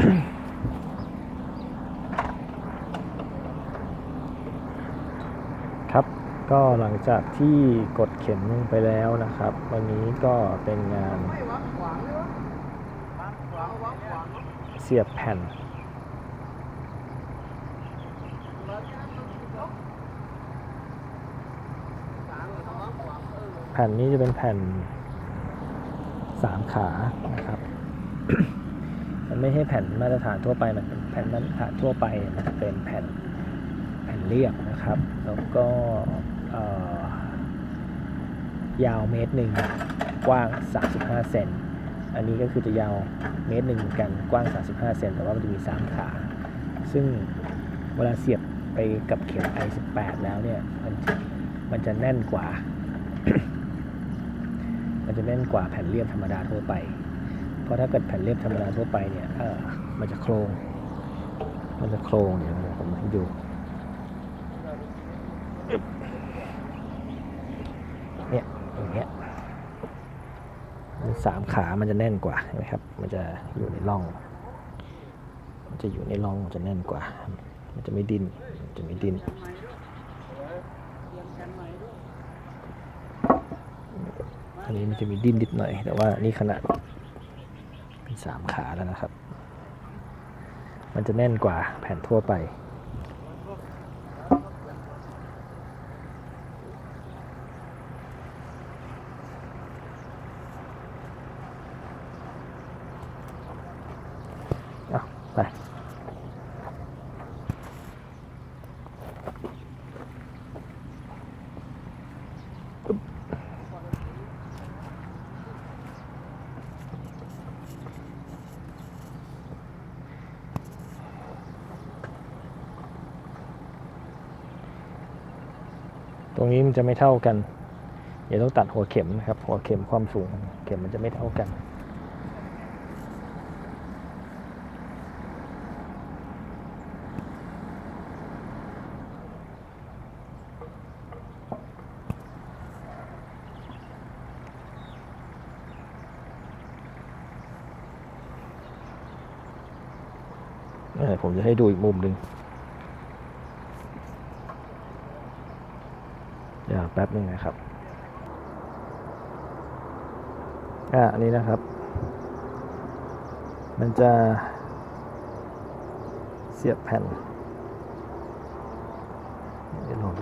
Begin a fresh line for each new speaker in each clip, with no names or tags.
ครับก็หลังจากที่กดเข็มลงไปแล้วนะครับ วันนี้ก็เป็นงาน เสียบแผ่น แผ่นนี้จะเป็นแผ่นสามขานะครับ มันไม่ใช่แผ่นมาตรฐานทั่วไป มันเป็นแผ่นมาตรฐานทั่วไป มันเป็นแผ่นแผ่นเรียบนะครับ แล้วก็ยาวเมตรหนึ่งกว้าง 35 เซน อันนี้ก็คือจะยาวเมตรหนึ่งเหมือนกัน กว้าง 35 เซน แต่ว่ามันจะมี 3 ขา ซึ่งเวลาเสียบไปกับเข็ม i18 แล้วเนี่ย มันมันจะแน่นกว่า มันจะแน่นกว่าแผ่นเรียบธรรมดาทั่วไป ราะถ้าเกิดแผ่นเรียบธรรมดาทั่วไปเนี่ยเออมันจะโครง มันจะโครงเดี๋ยผมให้ดูเนี่ยอย่างเงี้ยสามขามันจะแน่นกว่านไหมครับ มันจะอยู่ในร่อง มันจะอยู่ในร่องมันจะแน่นกว่า มันจะไม่ดิ้นมันจะไม่ดิ้นอันนี้มันจะมีดิ้นนิดหน่อย แต่ว่านี่ขนาด ป็นสามขาแล้วนะครับ มันจะแน่นกว่าแผ่นทั่วไป เอาไป ตรงนี้มันจะไม่เท่ากัน เดี๋ยวต้องตัดหัวเข็มนะครับ หัวเข็มความสูง เข็มมันจะไม่เท่ากัน ผมจะให้ดูอีกมุมหนึ่ง เดี๋ยวแป๊บหนึงนะครับอ่าอันนี้นะครับ มันจะเสียบแผ่นเดี๋ยวลอง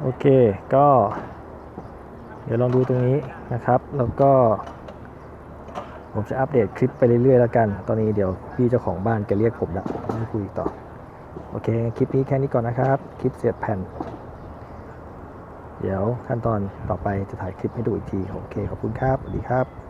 โอเค ก็ เดี๋ยวลองดูตรงนี้นะครับ แล้วก็ ผมจะอัปเดตคลิปไปเรื่อยๆแล้วกัน ตอนนี้เดี๋ยวพี่เจ้าของบ้านแกเรียกผมแล้วผมาคุยต่อ โอเค คลิปนี้แค่นี้ก่อนนะครับ คลิปเสียบแผ่น เดี๋ยวขั้นตอนต่อไปจะถ่ายคลิปให้ดูอีกที โอเค ขอบคุณครับ สวัสดีครับ